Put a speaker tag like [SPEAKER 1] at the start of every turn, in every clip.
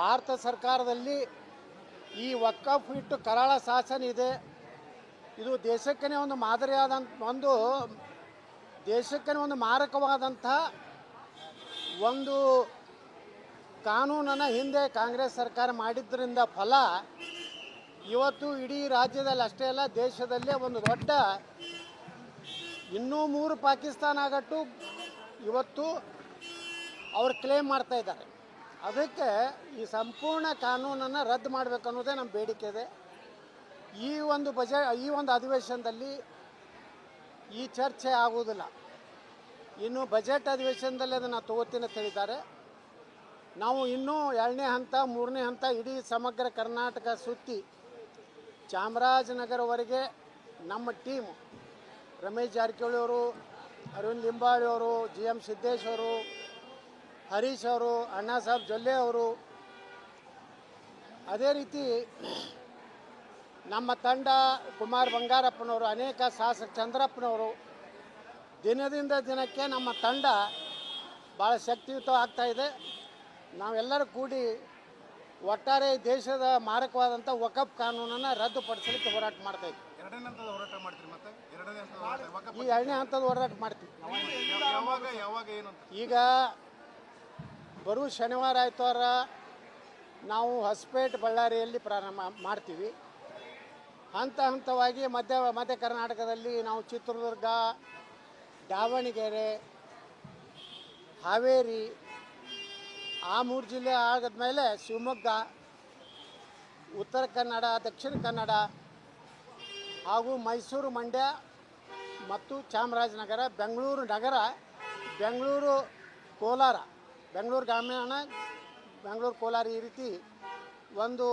[SPEAKER 1] ಭಾರತ ಸರ್ಕಾರದಲ್ಲಿ ಈ ವಕ್ಕಫ್ ಇಟ್ಟು ಕರಾಳ ಶಾಸನ ಇದೆ. ಇದು ದೇಶಕ್ಕೇ ಒಂದು ಮಾದರಿಯಾದಂಥ ಒಂದು ದೇಶಕ್ಕೇ ಒಂದು ಮಾರಕವಾದಂಥ ಒಂದು ಕಾನೂನನ್ನು ಹಿಂದೆ ಕಾಂಗ್ರೆಸ್ ಸರ್ಕಾರ ಮಾಡಿದ್ದರಿಂದ ಫಲ ಇವತ್ತು ಇಡೀ ರಾಜ್ಯದಲ್ಲಿ ಅಷ್ಟೇ ಅಲ್ಲ, ದೇಶದಲ್ಲೇ ಒಂದು ದೊಡ್ಡ ಇನ್ನೂ ಮೂರು ಪಾಕಿಸ್ತಾನ ಆಗಟ್ಟು ಇವತ್ತು ಅವ್ರು ಕ್ಲೇಮ್ ಮಾಡ್ತಾ ಇದ್ದಾರೆ. ಅದಕ್ಕೆ ಈ ಸಂಪೂರ್ಣ ಕಾನೂನನ್ನು ರದ್ದು ಮಾಡಬೇಕು ಅನ್ನೋದೇ ನಮ್ಮ ಬೇಡಿಕೆ ಇದೆ. ಈ ಒಂದು ಬಜೆ, ಈ ಒಂದು ಅಧಿವೇಶನದಲ್ಲಿ ಈ ಚರ್ಚೆ ಆಗುವುದಿಲ್ಲ. ಇನ್ನು ಬಜೆಟ್ ಅಧಿವೇಶನದಲ್ಲಿ ಅದನ್ನು ತಗೋತೀನಿ ಅಂತ ಹೇಳಿದ್ದಾರೆ. ನಾವು ಇನ್ನೂ ಎರಡನೇ ಹಂತ, ಮೂರನೇ ಹಂತ ಇಡೀ ಸಮಗ್ರ ಕರ್ನಾಟಕ ಸುತ್ತಿ ಚಾಮರಾಜನಗರವರೆಗೆ ನಮ್ಮ ಟೀಮ್ ರಮೇಶ್ ಜಾರಕಿಹೊಳಿ ಅವರು, ಅರವಿಂದ್ ಲಿಂಬಾಳಿ ಅವರು, ಜಿ ಎಂ ಸಿದ್ದೇಶ್ ಅವರು ಹರೀಶ್ ಅವರು ಅಣ್ಣಾ ಸಾಹೇಬ್ ಜೊಲ್ಲೆ ಅವರು ಅದೇ ರೀತಿ ನಮ್ಮ ತಂಡ ಕುಮಾರ್ ಬಂಗಾರಪ್ಪನವರು ಅನೇಕ ಶಾಸಕ ಚಂದ್ರಪ್ಪನವರು ದಿನದಿಂದ ದಿನಕ್ಕೆ ನಮ್ಮ ತಂಡ ಭಾಳ ಶಕ್ತಿಯುತ ಆಗ್ತಾ ಇದೆ. ನಾವೆಲ್ಲರೂ ಕೂಡಿ ಒಟ್ಟಾರೆ ದೇಶದ ಮಾರಕವಾದಂಥ ವಕಫ್ ಕಾನೂನನ್ನು ರದ್ದುಪಡಿಸಲಿಕ್ಕೆ ಹೋರಾಟ ಮಾಡ್ತಾ ಇದ್ವಿ ಈ ಎರಡನೇ ಹಂತದ ಹೋರಾಟ ಮಾಡ್ತೀವಿ. ಈಗ ಬರುವ ಶನಿವಾರ, ಆಯ್ತವಾರ ನಾವು ಹೊಸಪೇಟೆ, ಬಳ್ಳಾರಿಯಲ್ಲಿ ಪ್ರಾರಂಭ ಮಾಡ್ತೀವಿ. ಹಂತ ಹಂತವಾಗಿ ಮಧ್ಯ ಮಧ್ಯ ಕರ್ನಾಟಕದಲ್ಲಿ ನಾವು ಚಿತ್ರದುರ್ಗ, ದಾವಣಗೆರೆ, ಹಾವೇರಿ ಆ ಮೂರು ಜಿಲ್ಲೆ ಆಗಿದ್ಮೇಲೆ ಶಿವಮೊಗ್ಗ, ಉತ್ತರ ಕನ್ನಡ, ದಕ್ಷಿಣ ಕನ್ನಡ ಹಾಗೂ ಮೈಸೂರು ಮಂಡ್ಯ ಮತ್ತು ಚಾಮರಾಜನಗರ, ಬೆಂಗಳೂರು ನಗರ, ಬೆಂಗಳೂರು ಕೋಲಾರ. ಬೆಂಗಳೂರು ಗ್ರಾಮೀಣ, ಬೆಂಗಳೂರು ಕೋಲಾರ ಈ ರೀತಿ ಒಂದು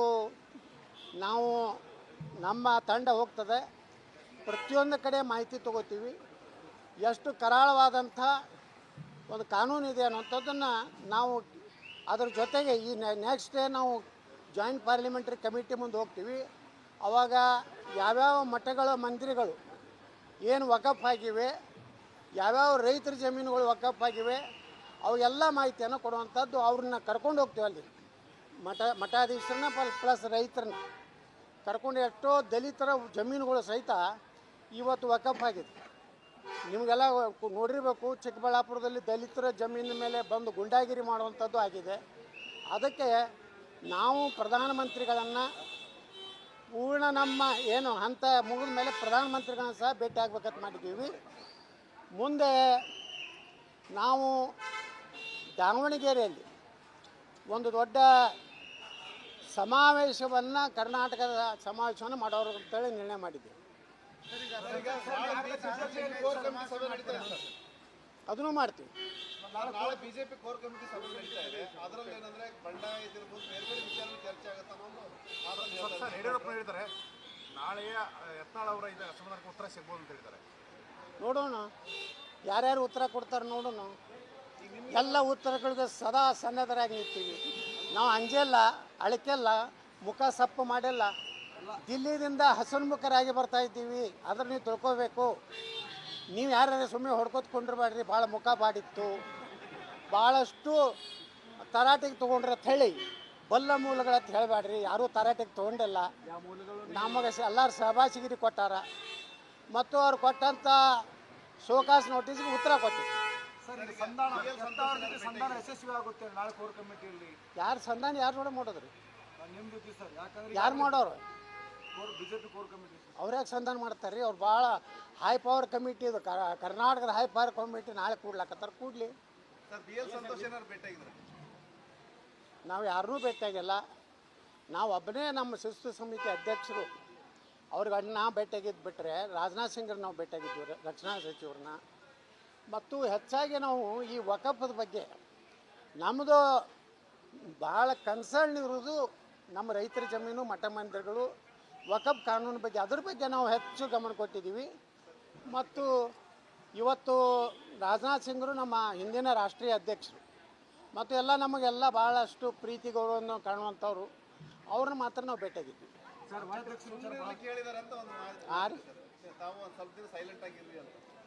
[SPEAKER 1] ನಾವು ನಮ್ಮ ತಂಡ ಹೋಗ್ತದೆ. ಪ್ರತಿಯೊಂದು ಕಡೆ ಮಾಹಿತಿ ತಗೋತೀವಿ. ಎಷ್ಟು ಕರಾಳವಾದಂಥ ಒಂದು ಕಾನೂನು ಇದೆ ಅನ್ನೋಂಥದ್ದನ್ನು ನಾವು ಅದ್ರ ಜೊತೆಗೆ ಈ ನೆಕ್ಸ್ಟ್ ಡೇ ನಾವು ಜಾಯಿಂಟ್ ಪಾರ್ಲಿಮೆಂಟ್ರಿ ಕಮಿಟಿ ಮುಂದೆ ಹೋಗ್ತೀವಿ. ಆವಾಗ ಯಾವ್ಯಾವ ಮಠಗಳ, ಮಂದಿರಗಳು ಏನು ವಕಫ್ ಆಗಿವೆ ಯಾವ್ಯಾವ ರೈತರ ಜಮೀನುಗಳು ವಕಫ್ ಆಗಿವೆ ಅವೆಲ್ಲ ಮಾಹಿತಿಯನ್ನು ಕೊಡುವಂಥದ್ದು ಅವ್ರನ್ನ ಕರ್ಕೊಂಡು ಹೋಗ್ತೀವಿ ಅಲ್ಲಿ. ಮಠ, ಮಠಾಧೀಶರನ್ನ ಪ್ಲಸ್ ರೈತರನ್ನ. ಕರ್ಕೊಂಡು ಎಷ್ಟೋ ದಲಿತರ ಜಮೀನುಗಳು ಸಹಿತ ಇವತ್ತು ವಕಫ್ ಆಗಿದೆ. ನಿಮಗೆಲ್ಲ ನೋಡಿರಬೇಕು, ಚಿಕ್ಕಬಳ್ಳಾಪುರದಲ್ಲಿ ದಲಿತರ ಜಮೀನಿನ ಮೇಲೆ ಬಂದು ಗುಂಡಾಗಿರಿ ಮಾಡುವಂಥದ್ದು ಆಗಿದೆ. ಅದಕ್ಕೆ ನಾವು ಪ್ರಧಾನಮಂತ್ರಿಗಳನ್ನು ಪೂರ್ಣ ನಮ್ಮ ಏನು ಹಂತ ಮುಗಿದ ಮೇಲೆ ಪ್ರಧಾನಮಂತ್ರಿಗಳನ್ನ ಸಹ ಭೇಟಿ ಆಗ್ಬೇಕಂತ ಮಾಡಿದ್ದೀವಿ. ಮುಂದೆ ನಾವು ದಾವಣಗೆರೆಯಲ್ಲಿ ಒಂದು ದೊಡ್ಡ ಸಮಾವೇಶವನ್ನು ಕರ್ನಾಟಕದ ಸಮಾವೇಶವನ್ನು ಮಾಡೋರು ಅಂತೇಳಿ ನಿರ್ಣಯ ಮಾಡಿದ್ದೀವಿ
[SPEAKER 2] ಸರ್.
[SPEAKER 1] ಅದನ್ನು ಮಾಡ್ತೀವಿ. ನೋಡೋಣ. ಯಾರ್ಯಾರು ಉತ್ತರ ಕೊಡ್ತಾರೆ ನೋಡೋಣ. ಎಲ್ಲ ಉತ್ತರಗಳಿಗೂ ಸದಾ ಸನ್ನದ್ಧರಾಗಿ ನಿಂತೀವಿ. ನಾವು ಅಂಜಲ್ಲ ಅಳಕೆಲ್ಲ ಮುಖ ಸಪ್ಪು ಮಾಡಿಲ್ಲ. ದಿಲ್ಲಿದಿಂದ ಹಸನ್ಮುಖರಾಗಿ ಬರ್ತಾ ಇದ್ದೀವಿ. ಅದ್ರ ನೀವು ತಿಳ್ಕೋಬೇಕು. ನೀವು ಯಾರು ಸುಮ್ಮನೆ ಹೊಡ್ಕೊತ್ ಕೊಂಡಿರ್ಬೇಡ್ರಿ ಭಾಳ ಮುಖ ಬಾಡಿತ್ತು. ಭಾಳಷ್ಟು ತರಾಟೆಗೆ ತೊಗೊಂಡ್ರೆ ಅಂತ ಹೇಳಿ ಬಲ್ಲ ಮೂಲಗಳಂತ ಹೇಳಬೇಡ್ರಿ. ಯಾರೂ ತರಾಟೆಗೆ ತೊಗೊಂಡಿಲ್ಲ. ನಮಗೆ ಎಲ್ಲರ ಸಹಬಾಸಿಗಿರಿ ಕೊಟ್ಟಾರ. ಮತ್ತು ಅವ್ರು ಕೊಟ್ಟಂಥ ಶೋಕಾಸ್ ನೋಟಿಸ್ಗೆ ಉತ್ತರ
[SPEAKER 3] ಇದು ಸಂಧಾನ ಯತ್ನಾಳ್ ಜೊತೆ ಸಂಧಾನ ಯಶಸ್ವಿ ಆಗುತ್ತೆ ನಾಳೆ ಕೋರ್ ಕಮಿಟಿಯಲ್ಲಿ.
[SPEAKER 1] ಯಾರು ಸಂಧಾನ ಯಾರು ನೋಡೋ ಮಾಡೋದ್ರಿ?
[SPEAKER 3] ಸರ್ ಯಾಕಂದ್ರೆ
[SPEAKER 1] ಯಾರು ಮಾಡೋರು?
[SPEAKER 3] ಕೋರ್ ಬಿಜೆಪಿ ಕೋರ್ ಕಮಿಟಿ
[SPEAKER 1] ಅವ್ರ್ಯಾಕೆ ಸಂಧಾನ ಮಾಡ್ತಾರೆ ರೀ ಅವ್ರು ಭಾಳ ಹೈ ಪವರ್ ಕಮಿಟಿ ಇದು ಕರ್ನಾಟಕದ ಹೈ ಪವರ್ ಕಮಿಟಿ ನಾಳೆ ಕೂಡ್ಲಾಕತ್ತಾರ ಕೂಡ್ಲಿ. ನಾವು ಯಾರನ್ನೂ ಭೇಟಿಯಾಗಿಲ್ಲ. ನಾವು ಒಬ್ಬನೇ ನಮ್ಮ ಶಿಸ್ತು ಸಮಿತಿ ಅಧ್ಯಕ್ಷರು. ಅವ್ರಿಗೆ ಅಣ್ಣ ಭೇಟಿಯಾಗಿದ್ದು ಬಿಟ್ಟರೆ ರಾಜನಾಥ್ ಸಿಂಗ್ರ ನಾವು ಭೇಟಿಯಾಗಿದ್ದೀವಿ ರಕ್ಷಣಾ ಸಚಿವರನ್ನ. ಮತ್ತು ಹೆಚ್ಚಾಗಿ ನಾವು ಈ ವಕಫದ ಬಗ್ಗೆ ನಮ್ಮದು ಭಾಳ ಕನ್ಸರ್ನ್ ಇರೋದು ನಮ್ಮ ರೈತರ ಜಮೀನು ಮಠ ಮಂದಿರಗಳು ವಕಫ್ ಕಾನೂನು ಬಗ್ಗೆ. ಅದ್ರ ಬಗ್ಗೆ ನಾವು ಹೆಚ್ಚು ಗಮನ ಕೊಟ್ಟಿದ್ದೀವಿ. ಮತ್ತು ಇವತ್ತು ರಾಜನಾಥ್ ಸಿಂಗ್ರು ನಮ್ಮ ಹಿಂದಿನ ರಾಷ್ಟ್ರೀಯ ಅಧ್ಯಕ್ಷರು. ಮತ್ತು ಎಲ್ಲ ನಮಗೆಲ್ಲ ಭಾಳಷ್ಟು ಪ್ರೀತಿ ಗೌರವವನ್ನು ಕಾಣುವಂಥವ್ರು. ಅವ್ರನ್ನ ಮಾತ್ರ ನಾವು ಭೇಟಿಯಾಗಿದ್ವಿ. ಆ ರೀ.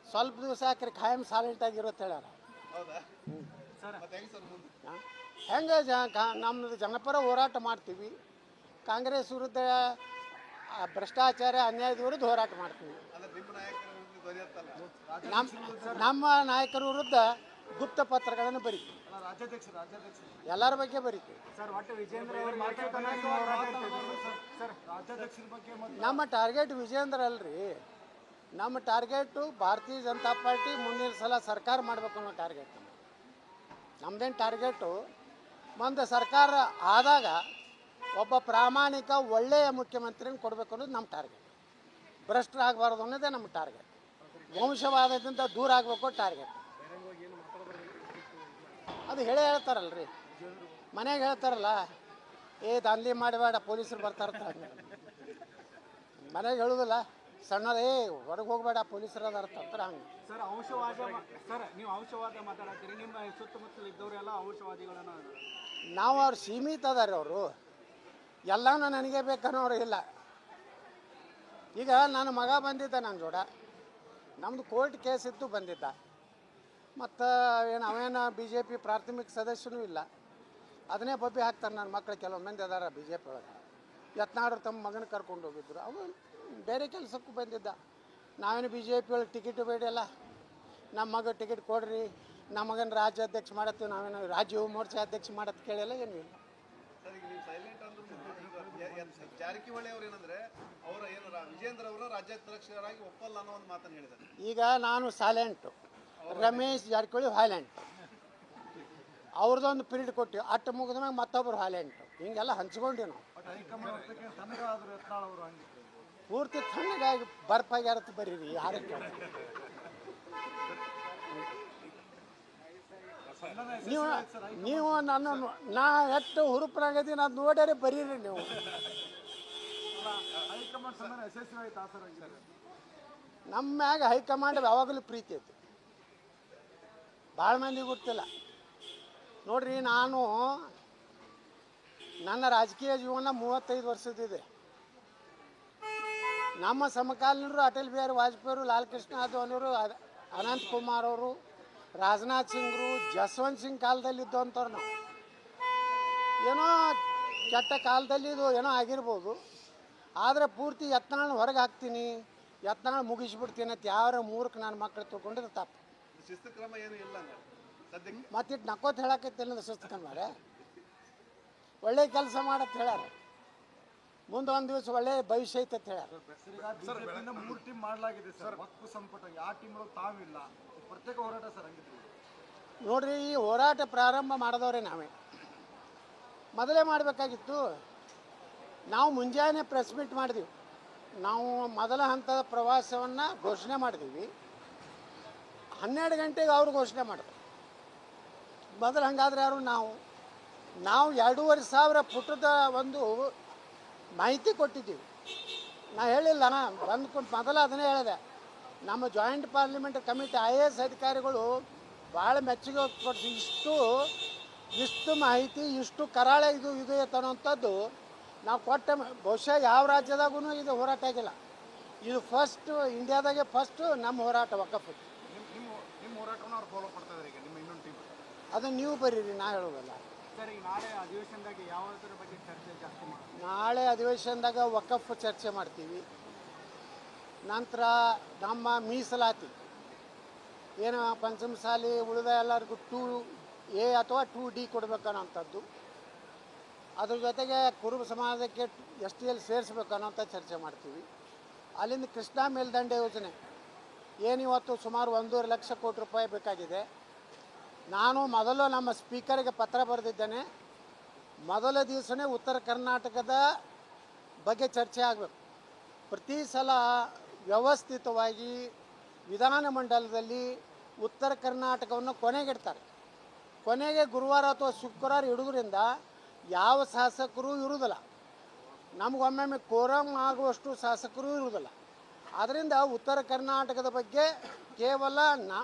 [SPEAKER 2] ಸ್ವಲ್ಪ
[SPEAKER 1] ದಿವಸ ಹಾಕ್ರಿ ಖಾಯಂ ಸಾಲೆಂಟ್ ಆಗಿರುತ್ತೆ ಅಂತ ಹೇಳ್ಯಾರ.
[SPEAKER 2] ಹೌದಾ?
[SPEAKER 3] ಸರ್.
[SPEAKER 2] ಮತ್ತೆ ಹೆಂಗ್
[SPEAKER 1] ಜ ನಮ್ಮದು ಜನಪರ ಹೋರಾಟ ಮಾಡ್ತೀವಿ. ಕಾಂಗ್ರೆಸ್ ವಿರುದ್ಧ ಆ, ಭ್ರಷ್ಟಾಚಾರ ಅನ್ಯಾಯದ ವಿರುದ್ಧ ಹೋರಾಟ ಮಾಡ್ತೀವಿ.
[SPEAKER 2] ನಿಮ್ಮ ನಾಯಕರ ವಿರುದ್ಧ ಧ್ವನಿ
[SPEAKER 1] ನಮ್ಮ ನಮ್ಮ ನಾಯಕರ ವಿರುದ್ಧ ಗುಪ್ತ ಪತ್ರಗಳನ್ನು ಬರೀತೀವಿ. ಎಲ್ಲರ ಬಗ್ಗೆ ಬರೀತೀವಿ.
[SPEAKER 3] ಸರ್ ಒಟ್ಟು ವಿಜೇಂದ್ರ ಅವರು ಮಾತಾಡ್ತಾನೆ ಸರ್ ರಾಜ್ಯಾಧ್ಯಕ್ಷರ ಬಗ್ಗೆ
[SPEAKER 1] ನಮ್ಮ ಟಾರ್ಗೆಟ್ ವಿಜೇಂದ್ರ ಅಲ್ರಿ. ನಮ್ಮ ಟಾರ್ಗೆಟು ಭಾರತೀಯ ಜನತಾ ಪಾರ್ಟಿ ಮುಂದಿನ ಸಲ ಸರ್ಕಾರ ಮಾಡಬೇಕು ಅನ್ನೋ ಟಾರ್ಗೆಟ್. ನಮ್ಮದೇನು ಟಾರ್ಗೆಟು? ಮುಂದೆ ಸರ್ಕಾರ ಆದಾಗ ಒಬ್ಬ ಪ್ರಾಮಾಣಿಕ ಒಳ್ಳೆಯ ಮುಖ್ಯಮಂತ್ರಿನ ಕೊಡಬೇಕು ಅನ್ನೋದು ನಮ್ಮ ಟಾರ್ಗೆಟ್. ಭ್ರಷ್ಟರಾಗಬಾರ್ದು ಅನ್ನೋದೇ ನಮ್ಮ ಟಾರ್ಗೆಟ್. ವಂಶವಾದದಿಂದ ದೂರ ಆಗಬೇಕು ಟಾರ್ಗೆಟ್. ಅದು ಹೇಳೇ ಹೇಳ್ತಾರಲ್ರಿ. ಮನೆಗೆ ಹೇಳ್ತಾರಲ್ಲ, ಏ ದಾಂಧಲಿ ಮಾಡಬೇಡ, ಪೊಲೀಸರು ಬರ್ತಾರ ಮನೆಗೆ ಹೇಳುದಿಲ್ಲ. ಸಣ್ಣವ್ರು ಏ ಹೊರಗೆ ಹೋಗಬೇಡ ಪೊಲೀಸರು ಅರ್ಥ ಅಂತಾರೆ ಹಂಗೆ.
[SPEAKER 3] ಸರ್ ಅಂಶವಾದ ಸರ್ ನೀವು ಅಂಶವಾದ ಮಾತಾಡತ್ತೀರಿ ನಿಮ್ಮ ಸುತ್ತಮುತ್ತಲು ಇದ್ದವರೆಲ್ಲ ಅಂಶವಾದಿಗಳನ್ನ
[SPEAKER 1] ನಾವು ಅವ್ರು ಸೀಮಿತ ಅದಾರೆ ಅವರು. ಎಲ್ಲಾನು ನನಗೆ ಬೇಕನ್ನೋರು ಇಲ್ಲ. ಈಗ ನನ್ನ ಮಗ ಬಂದಿದ್ದ ನನ್ನ ಜೋಡ. ನಮ್ಮದು ಕೋರ್ಟ್ ಕೇಸ್ ಇತ್ತು ಬಂದಿದ್ದ. ಮತ್ತು ಏನು ಅವೇನು ಬಿ ಜೆ ಪಿ ಪ್ರಾಥಮಿಕ ಸದಸ್ಯನೂ ಇಲ್ಲ. ಅದನ್ನೇ ಬಬ್ಬಿ ಹಾಕ್ತಾರೆ ನನ್ನ ಮಕ್ಕಳು ಕೆಲವು ಮಂದಿ ಅದಾರ ಬಿ ಜೆ ಪಿ ಒಳಗೆ ಯತ್ನಾಡ್ರು ತಮ್ಮ ಮಗನ ಕರ್ಕೊಂಡು ಹೋಗಿದ್ರು. ಅವ ಬೇರೆ ಕೆಲಸಕ್ಕೂ ಬಂದಿದ್ದ. ನಾವೇನು ಬಿ ಜೆ ಪಿ ಒಳಗೆ ಟಿಕೆಟ್ ಬೇಡಿಯಲ್ಲ. ನಮ್ಮ ಮಗ ಟಿಕೆಟ್ ಕೊಡ್ರಿ. ನಮ್ಮ ಮಗನ ರಾಜ್ಯಾಧ್ಯಕ್ಷ ಮಾಡತ್ತೀವಿ ನಾವೇನು ರಾಜ್ಯ ಮೋರ್ಚಾ ಅಧ್ಯಕ್ಷ ಮಾಡತ್ ಕೇಳಿಲ್ಲ ಏನೂ ಇಲ್ಲ.
[SPEAKER 2] ಸರ್ ಈಗ ನೀವು ಸೈಲೆಂಟ್ ಅಂದ್ರೂ ಈಗ. ಯ- ಯ- ಜಾರಕಿಹೊಳಿ ಅವ್ರು ಏನಂದ್ರೆ ಅವರ ಏನು ರಾ- ವಿಜೇಂದ್ರ ಅವರು ರಾಜ್ಯಾಧ್ಯಕ್ಷರಾಗಿ ಒಪ್ಪಲ್ಲ ಅನ್ನೋ ಒಂದು ಮಾತನ್ನು ಹೇಳಿದ್ದಾರೆ.
[SPEAKER 1] ಈಗ ನಾನು ಸೈಲೆಂಟು ರಮೇಶ್ ಜಾರಕಿಹೊಳಿ ವೈಲೆಂಟ್ ಅವ್ರದ್ದೊಂದು ಪೀರಿಯಡ್ ಕೊಟ್ಟಿವಿ. ಅಟ್ಟು ಮುಗಿದ ಮ್ಯಾಗ ಮತ್ತೊಬ್ರು ವೈಲೆಂಟು ಹಿಂಗೆಲ್ಲ ಹಂಚ್ಕೊಂಡಿ ನಾವು. ಪೂರ್ತಿ ತಣ್ಣಗಾಗಿ ಬರ್ಪಾಗ್ಯಾರತ್ ಬರೀರಿ, ಯಾರು ನೀವು ನೀವು ನಾನು ನಾ ಎಷ್ಟು ಹುರುಪನಾಗದೀನಿ ಅದು ನೋಡ್ಯಾರೆ ಬರೀರಿ ನೀವು. ನಮ್ಮ ಮ್ಯಾಗ ಹೈಕಮಾಂಡ್ ಯಾವಾಗಲೂ ಪ್ರೀತಿ ಐತಿ. ಭಾಳ ಮಂದಿ ಗೊತ್ತಿಲ್ಲ. ನೋಡ್ರಿ, ನಾನು ನನ್ನ ರಾಜಕೀಯ ಜೀವನ ಮೂವತ್ತೈದು ವರ್ಷದಿದೆ ನಮ್ಮ ಸಮಕಾಲೀನರು ಅಟಲ್ ಬಿಹಾರಿ ವಾಜಪೇಯಿ ಲಾಲ್ ಕೃಷ್ಣ ಯಾದವ್ ಅದ- ಅನಂತ್ ಕುಮಾರ್ ಅವರು ರಾಜನಾಥ್ ಸಿಂಗ್ರು ಜಸ್ವಂತ್ ಸಿಂಗ್ ಕಾಲದಲ್ಲಿ ಇದ್ದಂಥವ್ರು ನಾವು. ಏನೋ ಕೆಟ್ಟ ಕಾಲದಲ್ಲಿ ಇದು ಏನೋ ಆಗಿರ್ಬೋದು. ಆದರೆ ಪೂರ್ತಿ ಯತ್ನಾಳ್ ಹೊರಗೆ ಹಾಕ್ತೀನಿ ಯತ್ನಾಳ್ ಮುಗಿಸ್ಬಿಡ್ತೀನಿ ಅಂತ ಯಾರ ಮೂರ್ಖ ನಾನು ಮಕ್ಕಳು ತಗೊಂಡಿದ್ರೆ ತಪ್ಪು.
[SPEAKER 2] ಶಿಸ್ತು ಕ್ರಮ ಏನು ಇಲ್ಲ
[SPEAKER 1] ಮತ್ತಿಟ್ಟು ನಕ್ಕೋತ ಹೇಳಕತ್ತಿಲ್ಲ ಶಿಸ್ತು ಮಾರೆ ಒಳ್ಳೆ ಕೆಲಸ ಮಾಡತ್ತೆ ಹೇಳ್ಯಾರ ಮುಂದೆ ಒಂದು ದಿವಸ ಒಳ್ಳೆ ಭವಿಷ್ಯ ಐತೆ ಅಂತ ಹೇಳಿ
[SPEAKER 3] ಸರ್ ಮೂರು ಟೀಮ್ ಮಾಡಲಾಗಿದೆ ಸರ್. ಸಂಪುಟ ಯಾವ ಟೀಮ್ ತಾವಿಲ್ಲ. ಪ್ರತ್ಯೇಕ ಹೋರಾಟ ಸರ್ ಹಂಗಿದ್ರೆ.
[SPEAKER 1] ನೋಡ್ರಿ ಈ ಹೋರಾಟ ಪ್ರಾರಂಭ ಮಾಡಿದವ್ರೆ ನಾವೇ. ಮೊದಲೇ ಮಾಡಬೇಕಾಗಿತ್ತು. ನಾವು ಮುಂಜಾನೆ ಪ್ರೆಸ್ ಮೀಟ್ ಮಾಡಿದ್ವಿ. ನಾವು ಮೊದಲ ಹಂತದ ಪ್ರವಾಸವನ್ನು ಘೋಷಣೆ ಮಾಡಿದ್ವಿ. ಹನ್ನೆರಡು ಗಂಟೆಗೆ ಅವರು ಘೋಷಣೆ ಮಾಡಿದ್ರು. ಮೊದಲು ಹಂಗಾದ್ರೆ ಯಾರು ನಾವು? ನಾವು ಎರಡೂವರೆ ಸಾವಿರ ಪುಟದ ಒಂದು ಮಾಹಿತಿ ಕೊಟ್ಟಿದ್ದೀವಿ. ನಾ ಹೇಳಿಲ್ಲ ನಾ ಬಂದ್ಕೊಂಡು ಮೊದಲು ಅದನ್ನೇ ಹೇಳಿದೆ. ನಮ್ಮ joint parliament committee I A S ಅಧಿಕಾರಿಗಳು ಭಾಳ ಮೆಚ್ಚುಗೆ ಕೊಟ್ಟು ಇಷ್ಟು ಇಷ್ಟು ಮಾಹಿತಿ ಇಷ್ಟು ಕರಾಳ ಇದು ಇದು ಅನ್ನೋಂಥದ್ದು ನಾವು ಕೊಟ್ಟ ಬಹುಶಃ ಯಾವ ರಾಜ್ಯದಾಗೂ ಇದು ಹೋರಾಟ ಆಗಿಲ್ಲ. ಇದು ಫಸ್ಟ್ ಇಂಡಿಯಾದಾಗೆ ಫಸ್ಟು ನಮ್ಮ ಹೋರಾಟ ವಕಫ್. ಅದನ್ನು ನೀವು ಬರೀರಿ ನಾ ಹೇಳೋದಲ್ಲ.
[SPEAKER 3] ನಾಳೆ ಅಧಿವೇಶನದಾಗ
[SPEAKER 1] ವಕಫ್ ಚರ್ಚೆ ಮಾಡ್ತೀವಿ. ನಂತರ ನಮ್ಮ ಮೀಸಲಾತಿ. ಏನು ಪಂಚಮಸಾಲಿ ಉಳಿದ ಎಲ್ಲರಿಗೂ ಟೂ ಎ ಅಥವಾ ಟೂ ಡಿ ಕೊಡ್ಬೇಕನ್ನೋಂಥದ್ದು. ಅದ್ರ ಜೊತೆಗೆ ಕುರುಬ ಸಮಾಜಕ್ಕೆ ಎಸ್ ಟಿ ಎಲ್ ಸೇರಿಸ್ಬೇಕನ್ನೋಂಥ ಚರ್ಚೆ ಮಾಡ್ತೀವಿ. ಅಲ್ಲಿಂದ ಕೃಷ್ಣಾ ಮೇಲ್ದಂಡೆ ಯೋಜನೆ. ಏನಿವತ್ತು ಸುಮಾರು ಒಂದೂವರೆ ಲಕ್ಷ ಕೋಟಿ ರೂಪಾಯಿ ಬೇಕಾಗಿದೆ. ನಾನು ಮೊದಲು ನಮ್ಮ ಸ್ಪೀಕರ್ಗೆ ಪತ್ರ ಬರೆದಿದ್ದೇನೆ. ಮೊದಲ ದಿವಸನೇ ಉತ್ತರ ಕರ್ನಾಟಕದ ಬಗ್ಗೆ ಚರ್ಚೆ ಆಗಬೇಕು. ಪ್ರತಿ ಸಲ ವ್ಯವಸ್ಥಿತವಾಗಿ ವಿಧಾನಮಂಡಲದಲ್ಲಿ ಉತ್ತರ ಕರ್ನಾಟಕವನ್ನು ಕೊನೆಗಿಡ್ತಾರೆ. ಕೊನೆಗೆ ಗುರುವಾರ ಅಥವಾ ಶುಕ್ರವಾರ ಇಡೋದ್ರಿಂದ ಯಾವ ಶಾಸಕರು ಇರುವುದಿಲ್ಲ. ನಮಗೊಮ್ಮೊಮ್ಮೆ ಕೋರಂ ಆಗುವಷ್ಟು ಶಾಸಕರು ಇರುವುದಿಲ್ಲ. ಆದ್ದರಿಂದ ಉತ್ತರ ಕರ್ನಾಟಕದ ಬಗ್ಗೆ ಕೇವಲ ನಾ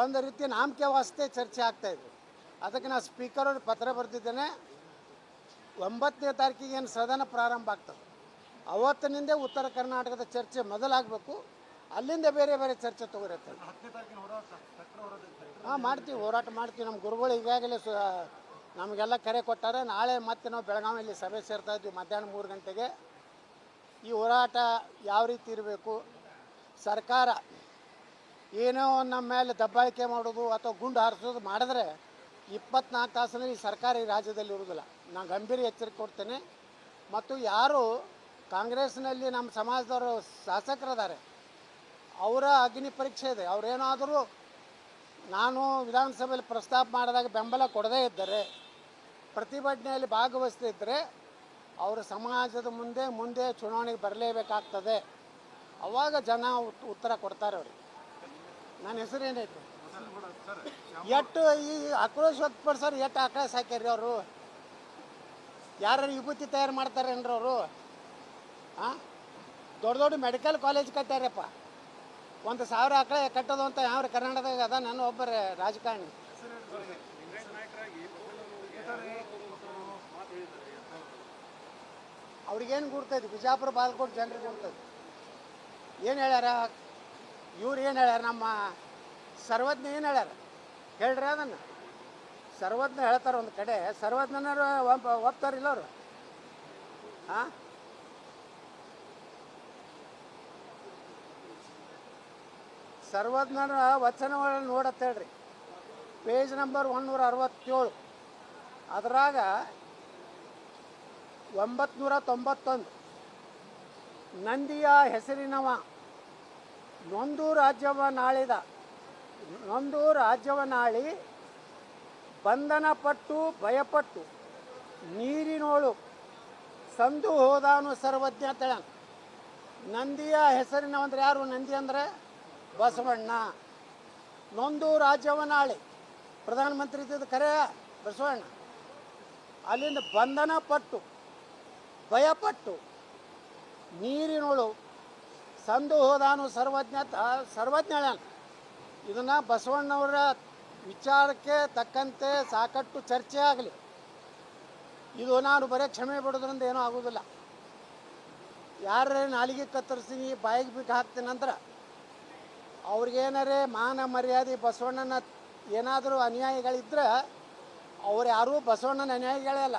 [SPEAKER 1] ಒಂದು ರೀತಿ ನಾಮಕೆ ವಾಸ್ತೆ ಚರ್ಚೆ ಆಗ್ತಾಯಿದ್ರು ಅದಕ್ಕೆ ನಾನು ಸ್ಪೀಕರ್ ಅವ್ರಿಗೆ ಪತ್ರ ಬರೆದಿದ್ದೇನೆ. ಒಂಬತ್ತನೇ ತಾರೀಕಿಗೆ ಏನು ಸದನ ಪ್ರಾರಂಭ ಆಗ್ತದೆ. ಅವತ್ತಿನಿಂದ ಉತ್ತರ ಕರ್ನಾಟಕದ ಚರ್ಚೆ ಮೊದಲಾಗಬೇಕು. ಅಲ್ಲಿಂದ ಬೇರೆ ಬೇರೆ ಚರ್ಚೆ ತಗೋರುತ್ತೆ. ಹಾಂ ಮಾಡ್ತೀವಿ ಹೋರಾಟ ಮಾಡ್ತೀವಿ. ನಮ್ಮ ಗುರುಗಳು ಈಗಾಗಲೇ ಸು ನಮಗೆಲ್ಲ ಕರೆ ಕೊಟ್ಟಾರೆ. ನಾಳೆ ಮತ್ತೆ ನಾವು ಬೆಳಗಾವಿಯಲ್ಲಿ ಸಭೆ ಸೇರ್ತಾ ಇದ್ವಿ ಮಧ್ಯಾಹ್ನ ಮೂರು ಗಂಟೆಗೆ. ಈ ಹೋರಾಟ ಯಾವ ರೀತಿ ಇರಬೇಕು? ಸರ್ಕಾರ ಏನೋ ನಮ್ಮ ಮೇಲೆ ದಬ್ಬಾಳಿಕೆ ಮಾಡೋದು ಅಥವಾ ಗುಂಡು ಹಾರಿಸೋದು ಮಾಡಿದ್ರೆ ಇಪ್ಪತ್ನಾಲ್ಕು ತಾಸಿನಲ್ಲಿ ಈ ಸರ್ಕಾರ ಈ ರಾಜ್ಯದಲ್ಲಿ ಇರುವುದಿಲ್ಲ. ನಾನು ಗಂಭೀರ ಎಚ್ಚರಿಕೆ ಕೊಡ್ತೇನೆ. ಮತ್ತು ಯಾರು ಕಾಂಗ್ರೆಸ್ನಲ್ಲಿ ನಮ್ಮ ಸಮಾಜದವರು ಶಾಸಕರಿದ್ದಾರೆ, ಅವರ ಅಗ್ನಿ ಪರೀಕ್ಷೆ ಇದೆ. ಅವರೇನಾದರೂ ನಾನು ವಿಧಾನಸಭೆಯಲ್ಲಿ ಪ್ರಸ್ತಾಪ ಮಾಡಿದಾಗ ಬೆಂಬಲ ಕೊಡದೇ ಇದ್ದರೆ, ಪ್ರತಿಭಟನೆಯಲ್ಲಿ ಭಾಗವಹಿಸ್ತಿದ್ದರೆ ಅವರು ಸಮಾಜದ ಮುಂದೆ ಮುಂದೆ ಚುನಾವಣೆಗೆ ಬರಲೇಬೇಕಾಗ್ತದೆ. ಅವಾಗ ಜನ ಉತ್- ಉತ್ತರ ಕೊಡ್ತಾರೆ ಅವ್ರಿಗೆ. ನನ್ನ ಹೆಸರು ಏನೈತೆ ಎಷ್ಟು ಈ ಆಕ್ರೋಶ ವ್ಯಕ್ತಪಡಿಸೋರು ಎಷ್ಟು ಆಕ್ರೋಶ ಹಾಕ್ಯಾರ್ರಿ ಅವರು? ಯಾರು ವಿಭೂತಿ ತಯಾರು ಮಾಡ್ತಾರೇನ್ರಿ ಅವರು? ಹಾಂ ದೊಡ್ಡ ದೊಡ್ಡ ಮೆಡಿಕಲ್ ಕಾಲೇಜ್ ಕಟ್ಟ್ಯಾರಪ್ಪ. ಒಂದು ಸಾವಿರ ಆಕಳ ಕಟ್ಟೋದು ಅಂತ ಯಾವ ಕರ್ನಾಟಕದಾಗ ಅದ ನಾನು ಒಬ್ಬರ ರಾಜಕಾರಣಿ. ಅವ್ರಿಗೇನು ಗುರ್ತೈತಿ ಬಿಜಾಪುರ ಬಾಲ್ಕೋಟ್ ಜನರಿಗೆ ಗುರ್ತೈತಿ ಏನು ಹೇಳ್ಯಾರ? ಇವ್ರು ಏನು ಹೇಳ್ಯಾರ? ನಮ್ಮ ಸರ್ವಜ್ಞ ಏನು ಹೇಳ್ಯಾರ? ಹೇಳ್ರಿ ಅದನ್ನು. ಸರ್ವಜ್ಞ ಹೇಳ್ತಾರೆ ಒಂದು ಕಡೆ. ಸರ್ವಜ್ಞನರು ಒಪ್ತಾರಿಲ್ಲ ಅವರು. ಹಾಂ? ಸರ್ವಜ್ಞರ ವಚನಗಳನ್ನು ನೋಡತ್ತೆ ಹೇಳ್ರಿ. ಪೇಜ್ ನಂಬರ್ ಒನ್ನೂರ ಅರವತ್ತೇಳು. ಅದರಾಗ ಒಂಬತ್ನೂರ ತೊಂಬತ್ತೊಂದು. ನಂದಿಯ ಹೆಸರಿನವ. ನೊಂದು ರಾಜ್ಯವ ನಾಳಿದ ನೊಂದು ರಾಜ್ಯವ ನಾಳಿ ಬಂಧನ ಪಟ್ಟು ಭಯಪಟ್ಟು, ನೀರಿನೋಳು, ಸಂದು ಹೋದಾನು ಸರ್ವಜ್ಞ ತಳ. ನಂದಿಯ ಹೆಸರಿನ ಅಂದ್ರೆ ಯಾರು? ನಂದಿ ಅಂದರೆ ಬಸವಣ್ಣ. ನೊಂದು ರಾಜ್ಯವನಾಳಿ ಪ್ರಧಾನಮಂತ್ರಿ ಇದ್ದಿದ್ದು ಕರೆ ಬಸವಣ್ಣ. ಅಲ್ಲಿಂದ ಬಂಧನ ಪಟ್ಟು ಭಯಪಟ್ಟು, ನೀರಿನೋಳು ಸಂದು ಹೋದಾನು ಸರ್ವಜ್ಞ ಸರ್ವಜ್ಞಳ ಇದನ್ನು ಬಸವಣ್ಣವರ ವಿಚಾರಕ್ಕೆ ತಕ್ಕಂತೆ ಸಾಕಷ್ಟು ಚರ್ಚೆ ಆಗಲಿ. ಇದು ನಾನು ಬರೀ ಕ್ಷಮೆ ಬಿಡೋದ್ರಿಂದ ಏನೂ ಆಗೋದಿಲ್ಲ. ಯಾರೇ ನಾಲಿಗೆ ಕತ್ತರಿಸಿ ಬಾಯಿಗೆ ಬಿಟ್ಟು ಹಾಕ್ತೀನಿ ಅಂದ್ರೆ ಅವ್ರಿಗೇನಾರೇ ಮಾನ ಮರ್ಯಾದೆ ಬಸವಣ್ಣನ ಏನಾದರೂ ಅನ್ಯಾಯಗಳಿದ್ರೆ ಅವ್ರು ಯಾರೂ ಬಸವಣ್ಣನ ಅನ್ಯಾಯಗಳೇ ಅಲ್ಲ.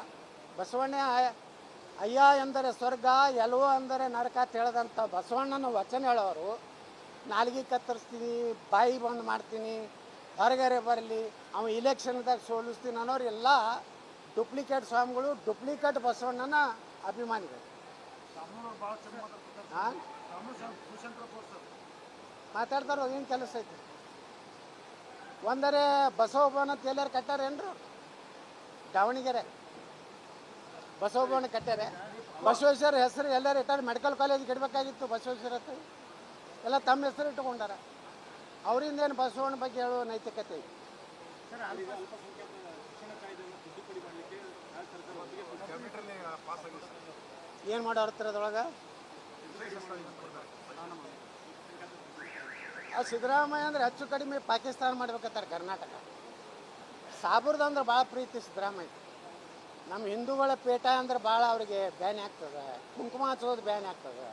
[SPEAKER 1] ಬಸವಣ್ಣ ಅಯ್ಯ ಎಂದರೆ ಸ್ವರ್ಗ ಎಲ್ಲೋ ಅಂದರೆ ನರಕ ಅಂತ ಹೇಳ್ದಂಥ ಬಸವಣ್ಣನ ವಚನ ಹೇಳೋರು, ನಾಲ್ಗೆ ಕತ್ತರಿಸ್ತೀನಿ, ಬಾಯಿ ಬಂದ್ ಮಾಡ್ತೀನಿ, ಹೊರಗರೆ ಬರಲಿ, ಅವ ಇಲೆಕ್ಷನ್ದಾಗ ಸೋಲಿಸ್ತೀನಿ ಅನ್ನೋರು ಎಲ್ಲ ಡುಪ್ಲಿಕೇಟ್ ಸ್ವಾಮಿಗಳು ಡುಪ್ಲಿಕೇಟ್ ಬಸವಣ್ಣನ ಅಭಿಮಾನಿಗಳು.
[SPEAKER 3] ಮಾತಾಡ್ತಾರ
[SPEAKER 1] ಮಾತಾಡ್ತಾರೆ, ಏನು ಕೆಲಸ ಐತಿ? ಒಂದರೆ ಬಸವ ಭವನ ಎಲ್ಲಾರು ಕಟ್ಟಾರೇನ್ರು ದಾವಣಗೆರೆ. ಬಸವಭವನ ಕಟ್ಟಾರೆ. ಬಸವೇಶ್ವರ ಹೆಸರು ಎಲ್ಲರೂ ಇಟ್ಟಾರೆ ಮೆಡಿಕಲ್ ಕಾಲೇಜ್ಗೆ ಇಡಬೇಕಾಗಿತ್ತು ಬಸವೇಶ್ವರ ಹತ್ರ. ಎಲ್ಲ ತಮ್ಮ ಹೆಸರು ಇಟ್ಟುಕೊಂಡಾರ. ಅವರಿಂದ ಏನು ಬಸವಣ್ಣ ಬಗ್ಗೆ ಹೇಳುವ ನೈತಿಕತೆ ಐತಿ ಏನು ಮಾಡೋ ಹತ್ರ ಅದ್ರೊಳಗೆ ಆ ಸಿದ್ದರಾಮಯ್ಯ ಅಂದ್ರೆ ಹೆಚ್ಚು ಕಡಿಮೆ ಪಾಕಿಸ್ತಾನ ಮಾಡ್ಬೇಕತ್ತಾರೆ ಕರ್ನಾಟಕ. ಸಾಬರ್ದು ಅಂದ್ರೆ ಭಾಳ ಪ್ರೀತಿ ಸಿದ್ದರಾಮಯ್ಯ. ನಮ್ಮ ಹಿಂದೂಗಳ ಪೇಟ ಅಂದ್ರೆ ಭಾಳ ಅವ್ರಿಗೆ ಬ್ಯಾನ್ ಆಗ್ತದೆ. ಕುಂಕುಮ ಹಚ್ಚೋದು ಬ್ಯಾನ್ ಆಗ್ತದೆ.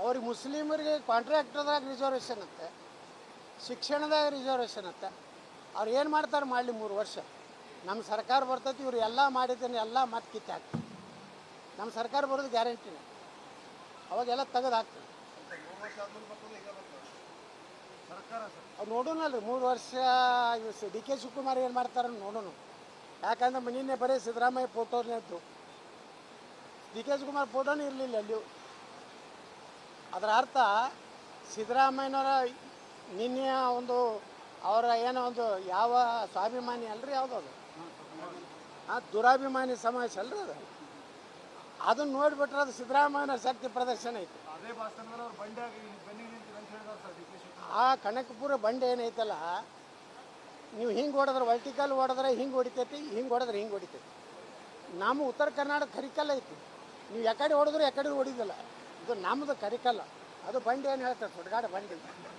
[SPEAKER 1] ಅವ್ರಿಗೆ ಮುಸ್ಲಿಮರಿಗೆ ಕಾಂಟ್ರಾಕ್ಟರ್ದಾಗ ರಿಸರ್ವೇಷನ್ ಅಂತೆ. ಶಿಕ್ಷಣದಾಗ ರಿಸರ್ವೇಷನ್ ಅಂತೆ. ಅವ್ರು ಏನು ಮಾಡ್ತಾರೆ ಮಾಡಲಿ ಮೂರು ವರ್ಷ. ನಮ್ಮ ಸರ್ಕಾರ ಬರ್ತೈತಿ, ಇವರು ಎಲ್ಲ ಮಾಡಿದ್ದೇನೆ, ಎಲ್ಲ ಮತ್ತೆ ಕಿತ್ತೆ ಹಾಕ್ತಾರೆ. ನಮ್ಮ ಸರ್ಕಾರ ಬರೋದು ಗ್ಯಾರಂಟಿನೇ ಅವಾಗೆಲ್ಲ ತೆಗೆದು ಹಾಕ್ತಾರೆ. ನೋಡೋಣ ನೋಡೋಣಲ್ರಿ ಮೂರು ವರ್ಷ ಡಿ ಕೆ ಶಿವಕುಮಾರ್ ಏನು ಮಾಡ್ತಾರೆ ನೋಡೋಣ ಯಾಕಂದ್ರೆ ಮನೆಯನ್ನೇ ಬರೀ ಸಿದ್ದರಾಮಯ್ಯ ಫೋಟೋನೇ ಇತ್ತು ಡಿ. ಕೆ. ಕುಮಾರ್ ಫೋಟೋನೇ ಇರಲಿಲ್ಲ ಅಲ್ಲಿ. ಅದರ ಅರ್ಥ ಸಿದ್ದರಾಮಯ್ಯನವರ ನಿನ್ನೆಯ ಒಂದು ಅವರ ಏನೋ ಒಂದು ಯಾವ ಸ್ವಾಭಿಮಾನಿ ಅಲ್ರಿ ಯಾವುದು ಅದು? ಆ ದುರಾಭಿಮಾನಿ ಸಮಾವೇಶ ಅಲ್ರಿ ಅದು? ಅದನ್ನ ನೋಡಿಬಿಟ್ರೆ ಅದು ಸಿದ್ದರಾಮಯ್ಯನ ಶಕ್ತಿ ಪ್ರದರ್ಶನ ಐತಿ. ಆ ಕನಕಪುರ ಬಂಡೆ ಏನೈತಲ್ಲ ನೀವು ಹಿಂಗೆ ಹೊಡೆದ್ರೆ ವರ್ಟಿಕಲ್ ಹೊಡೆದ್ರೆ ಹಿಂಗೆ ಹೊಡಿತೈತಿ, ಹಿಂಗೆ ಹೊಡೆದ್ರೆ ಹಿಂಗೆ ಹೊಡಿತೈತಿ. ನಮ್ಮ ಉತ್ತರ ಕರ್ನಾಟಕ ಕರಿಕಲ್ಲ ಐತಿ. ನೀವು ಯಾಕಡೆ ಹೊಡೆದ್ರು ಯಾಕಡೆ ಹೊಡಿದಿಲ್ಲ. ಇದು ನಮ್ಮದು ಕರಿಕಲ್ಲ. ಅದು ಬಂಡಿ ಏನು ಹೇಳ್ತಾರೆ, ಸುಡ್ಗಾಡು ಬಂಡೆ.